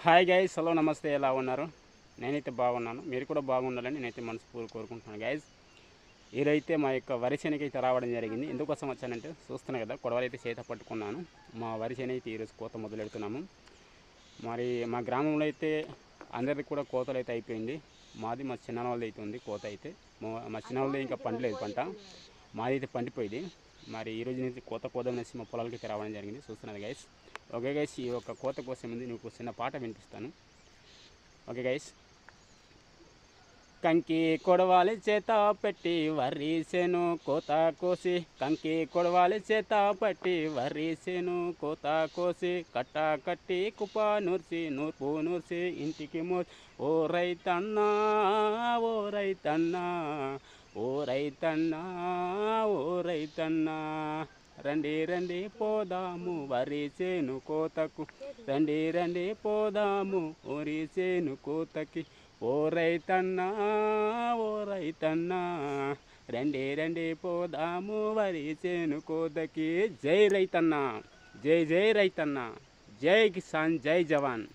Hi guys hello నమస్తే ఎలా ఉన్నారు? నేనైతే బాగున్నాను. మీరు కూడా బాగుండాలని నేనైతే మనస్ఫూర్తి కోరుకుంటున్నాను గైజ్ ఈరైతే మా యొక్క వరి అయితే రావడం జరిగింది. ఎందుకోసం వచ్చానంటే చూస్తున్నాను కదా కొడవలైతే చేత పట్టుకున్నాను. మా వరి అయితే ఈరోజు కోత మొదలెడుతున్నాము. మరి మా గ్రామంలో అయితే అందరిది కూడా కోతలు అయితే అయిపోయింది. మాది మా చిన్న వాళ్ళది అయితే ఉంది కోత అయితే. మా- మా చిన్న వాళ్ళది ఇంకా పండలేదు పంట. మాది అయితే పండిపోయింది. మరి ఈ రోజు నుంచి కోత అనేసి మా పొలాలకి రావడం జరిగింది. చూస్తున్నది గైస్ ఓకే గైస్ ఈ యొక్క కోత కోసం ముందు నీకు చిన్న పాట వినిపిస్తాను. ఓకే గైస్ కంకి కొడవాలి చేత పెట్టి వరిసెను కోత కోసి కంకి కొడవాలి చేత పట్టి వరిసెను కోత కోసి కట్ట కట్టి కుప్ప నూర్చి నూర్పు నూర్చి ఇంటికి మో ఓ రైతన్నా ఓ రైతన్నా ఓ రైతన్నా ఓ రైతన్నా. రండి రండి పోదాము వరి చేను కోతకు రండి రండి పోదాము వరి చేను కోతకి. ఓ రైతన్నా ఓ రైతన్నా రండి రండి పోదాము వరి చేను కోతకి. జై రైతన్నా జై జై రైతన్నా జై కిసాన్ జై జవాన్.